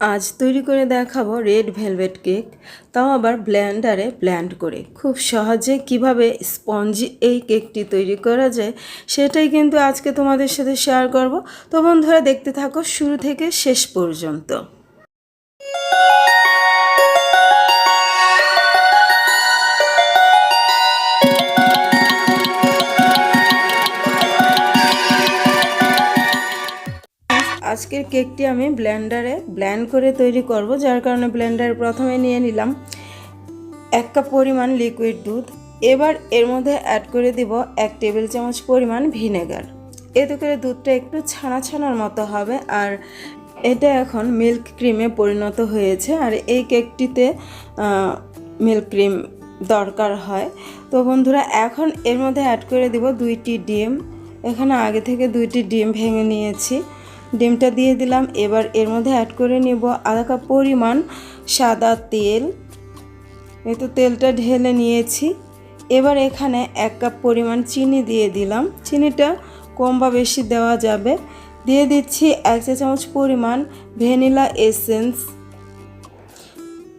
আজ তৈরি করে দেখাবো রেড ভেলভেট কেক, তাও আবার ব্ল্যান্ডারে ব্ল্যান্ড করে। খুব সহজে কীভাবে স্পঞ্জি এই কেকটি তৈরি করা যায়, সেটাই কিন্তু আজকে তোমাদের সাথে শেয়ার করব। তো বন্ধুরা, দেখতে থাকো শুরু থেকে শেষ পর্যন্ত। আজকের কেকটি আমি ব্ল্যান্ডারে ব্ল্যান্ড করে তৈরি করব, যার কারণে ব্লেন্ডারে প্রথমে নিয়ে নিলাম এক কাপ পরিমাণ লিকুইড দুধ। এবার এর মধ্যে অ্যাড করে দিব এক টেবিল চামচ পরিমাণ ভিনেগার এতে করে দুধটা একটু ছানা ছানার মতো হবে, আর এটা এখন মিল্ক ক্রিমে পরিণত হয়েছে, আর এই কেকটিতে মিল্ক ক্রিম দরকার হয়। তো বন্ধুরা, এখন এর মধ্যে অ্যাড করে দিব দুইটি ডিম। এখানে আগে থেকে দুইটি ডিম ভেঙে নিয়েছি। ডিমটা দিয়ে দিলাম। এবার এর মধ্যে অ্যাড করে নেব আধা কাপ পরিমাণ সাদা তেল। এই তো তেলটা ঢেলে নিয়েছি। এবার এখানে এক কাপ পরিমাণ চিনি দিয়ে দিলাম। চিনিটা কম বা বেশি দেওয়া যাবে। দিয়ে দিচ্ছি এক চা চামচ পরিমাণ ভ্যানিলা এসেন্স।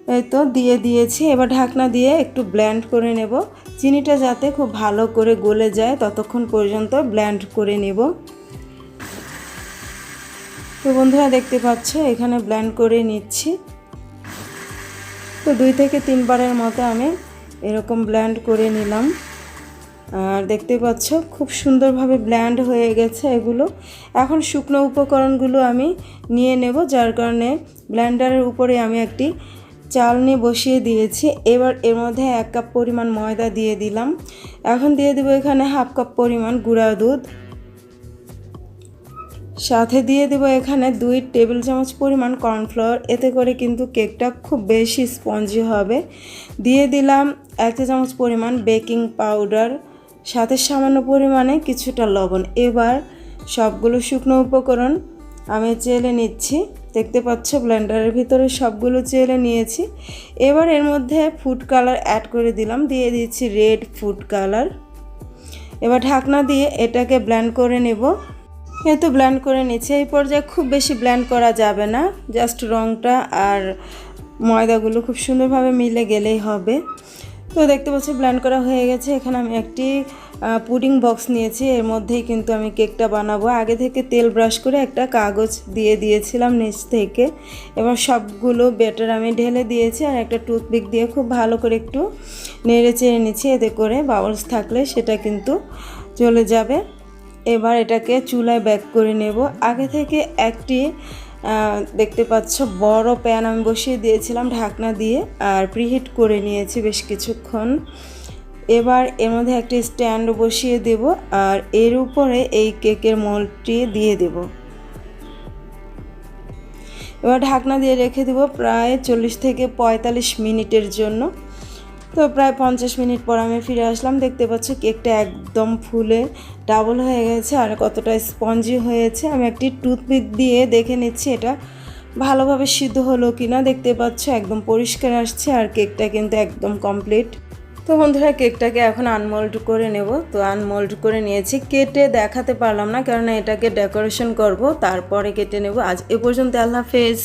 এই তো দিয়ে দিয়েছি। এবার ঢাকনা দিয়ে একটু ব্ল্যান্ড করে নেব। চিনিটা যাতে খুব ভালো করে গলে যায়, ততক্ষণ পর্যন্ত ব্ল্যান্ড করে নেব। তো বন্ধুরা দেখতে পাচ্ছ, এখানে ব্ল্যান্ড করে নিচ্ছি। তো দুই থেকে তিনবারের মতো আমি এরকম ব্ল্যান্ড করে নিলাম। আর দেখতে পাচ্ছ, খুব সুন্দরভাবে ব্ল্যান্ড হয়ে গেছে এগুলো। এখন শুকনো উপকরণগুলো আমি নিয়ে নেব, যার কারণে ব্ল্যান্ডারের উপরে আমি একটি চালনি বসিয়ে দিয়েছি। এবার এর মধ্যে এক কাপ পরিমাণ ময়দা দিয়ে দিলাম। এখন দিয়ে দেবো এখানে হাফ কাপ পরিমাণ গুঁড়া দুধ। সাথে দিয়ে দেবো এখানে দুই টেবিল চামচ পরিমাণ কর্নফ্লাওয়ার এতে করে কিন্তু কেকটা খুব বেশি স্পঞ্জি হবে। দিয়ে দিলাম এক চামচ পরিমাণ বেকিং পাউডার, সাথে সামান্য পরিমাণে কিছুটা লবণ। এবার সবগুলো শুকনো উপকরণ আমি চেলে নিচ্ছি। দেখতে পাচ্ছ, ব্লেন্ডারের ভিতরে সবগুলো চেলে নিয়েছি। এবার এর মধ্যে ফুড কালার অ্যাড করে দিলাম। দিয়ে দিচ্ছি রেড ফুড কালার। এবার ঢাকনা দিয়ে এটাকে ব্ল্যান্ড করে নেব। এই ব্ল্যান্ড করে নিচ্ছে, এই পর্যায়ে খুব বেশি ব্ল্যান্ড করা যাবে না। জাস্ট রঙটা আর ময়দাগুলো খুব সুন্দরভাবে মিলে গেলেই হবে। তো দেখতে পাচ্ছি ব্ল্যান্ড করা হয়ে গেছে। এখানে আমি একটি পুডিং বক্স নিয়েছি। এর মধ্যেই কিন্তু আমি কেকটা বানাবো। আগে থেকে তেল ব্রাশ করে একটা কাগজ দিয়ে দিয়েছিলাম নিচ থেকে। এবার সবগুলো বেটার আমি ঢেলে দিয়েছি আর একটা টুথপিক দিয়ে খুব ভালো করে একটু নেড়ে চেড়ে নিচ্ছি। এতে করে বাবলস থাকলে সেটা কিন্তু চলে যাবে। এবার এটাকে চুলায় ব্যাক করে নেব। আগে থেকে একটি দেখতে পাচ্ছ বড় প্যান আমি বসিয়ে দিয়েছিলাম ঢাকনা দিয়ে আর প্রিহিট করে নিয়েছি বেশ কিছুক্ষণ। এবার এর মধ্যে একটি স্ট্যান্ড বসিয়ে দেব আর এর উপরে এই কেকের মোলটি দিয়ে দেব। এবার ঢাকনা দিয়ে রেখে দেব প্রায় চল্লিশ থেকে পঁয়তাল্লিশ মিনিটের জন্য। তো প্রায় পঞ্চাশ মিনিট পর আমি ফিরে আসলাম। দেখতে পাচ্ছ কেকটা একদম ফুলে ডাবল হয়ে গেছে আর কতটা স্পঞ্জি হয়েছে। আমি একটি টুথপিক দিয়ে দেখে নিচ্ছি এটা ভালোভাবে সিদ্ধ হলো কি না দেখতে পাচ্ছ একদম পরিষ্কার আসছে আর কেকটা কিন্তু একদম কমপ্লিট। তো বন্ধুরা, কেকটাকে এখন আনমোল্ড করে নেব। তো আনমোল্ড করে নিয়েছি। কেটে দেখাতে পারলাম না, কেননা এটাকে ডেকোরেশন করব, তারপরে কেটে নেব। আজ এ পর্যন্ত, আল্লাহ হাফেজ।